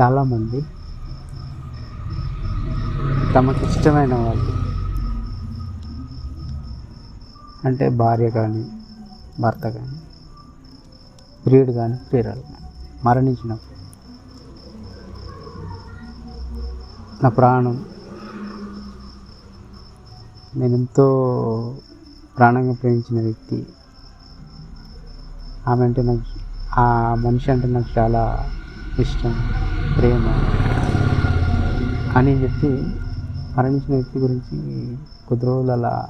చాలామంది తమకు ఇష్టమైన వాళ్ళు. అంటే భార్య కానీ భర్త కానీ ప్రియుడు కానీ ప్రియురాలు కానీ మరణించినప్పుడు నా ప్రాణం నేను ఎంతో ప్రాణంగా ప్రేమించిన వ్యక్తి. ఆమె అంటే నాకు ఆ మనిషి అంటే నాకు చాలా ఇష్టం. ప్రేమ. అని చెప్పి మరణించిన వ్యక్తి గురించి కొద్ది రోజులు అలా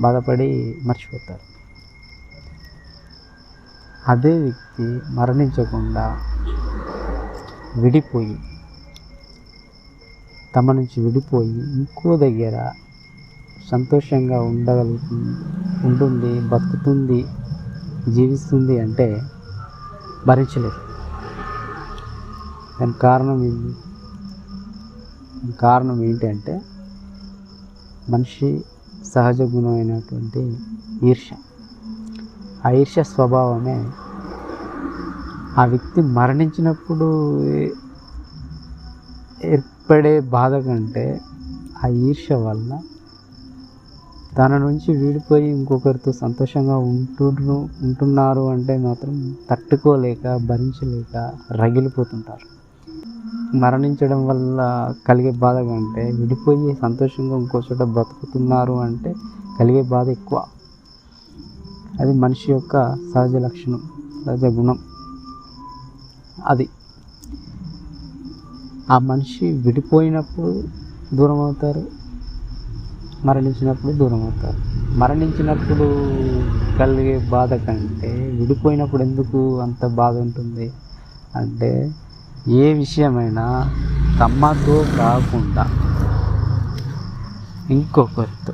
బాధపడి మర్చిపోతారు. అదే వ్యక్తి మరణించకుండా విడిపోయి తమ నుంచి విడిపోయి ఇంకో దగ్గర సంతోషంగా ఉండగలుగుతుంది ఉంటుంది బతుకుతుంది జీవిస్తుంది అంటే భరించలేదు దానికి కారణం ఏంటి? దానికి కారణం ఏంటంటే మనిషి సహజ గుణమైనటువంటి ఈర్ష్య. ఆ ఈర్ష్య స్వభావమే ఆ వ్యక్తి మరణించినప్పుడు ఏర్పడే బాధ కంటే ఆ ఈర్ష్య వల్ల తన నుంచి వీడిపోయి ఇంకొకరితో సంతోషంగా ఉంటు ఉంటున్నారు అంటే మాత్రం తట్టుకోలేక భరించలేక రగిలిపోతుంటారు. మరణించడం వల్ల కలిగే బాధ కంటే విడిపోయి సంతోషంగా ఇంకో చోట బతుకుతున్నారు అంటే కలిగే బాధ ఎక్కువ. అది మనిషి యొక్క సహజ లక్షణం సహజ గుణం. అది ఆ మనిషి విడిపోయినప్పుడు దూరం అవుతారు మరణించినప్పుడు దూరం అవుతారు మరణించినప్పుడు కలిగే బాధ కంటే విడిపోయినప్పుడు ఎందుకు అంత బాధ ఉంటుంది అంటే ఏ విషయమైనా తమ్మతో కాకుండా ఇంకొకరితో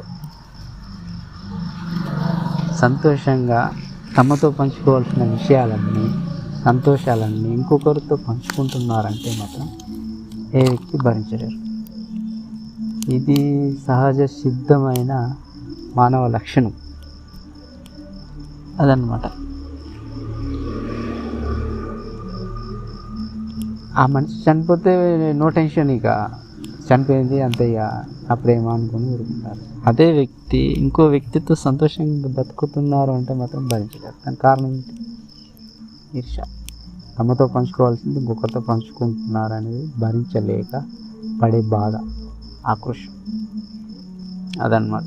సంతోషంగా తమతో పంచుకోవాల్సిన విషయాలన్నీ సంతోషాలన్నీ ఇంకొకరితో పంచుకుంటున్నారంటే మాత్రం ఏ వ్యక్తి భరించలేరు. ఇది సహజ సిద్ధమైన మానవ లక్షణం. అదనమాట ఆ మనిషి చనిపోతే నో టెన్షన్ ఇక. చనిపోయింది అంతే ఇక. ఆ ప్రేమ అనుకుని ఊరుకుంటారు. అదే వ్యక్తి ఇంకో వ్యక్తితో సంతోషంగా బతుకుతున్నారు అంటే మాత్రం భరించలేరు. దాని కారణం ఏంటి? ఈర్ష. తమతో పంచుకోవాల్సింది ఇంకొకరితో పంచుకుంటున్నారు అనేది భరించలేక పడే బాధ ఆక్రోషం. అదనమాట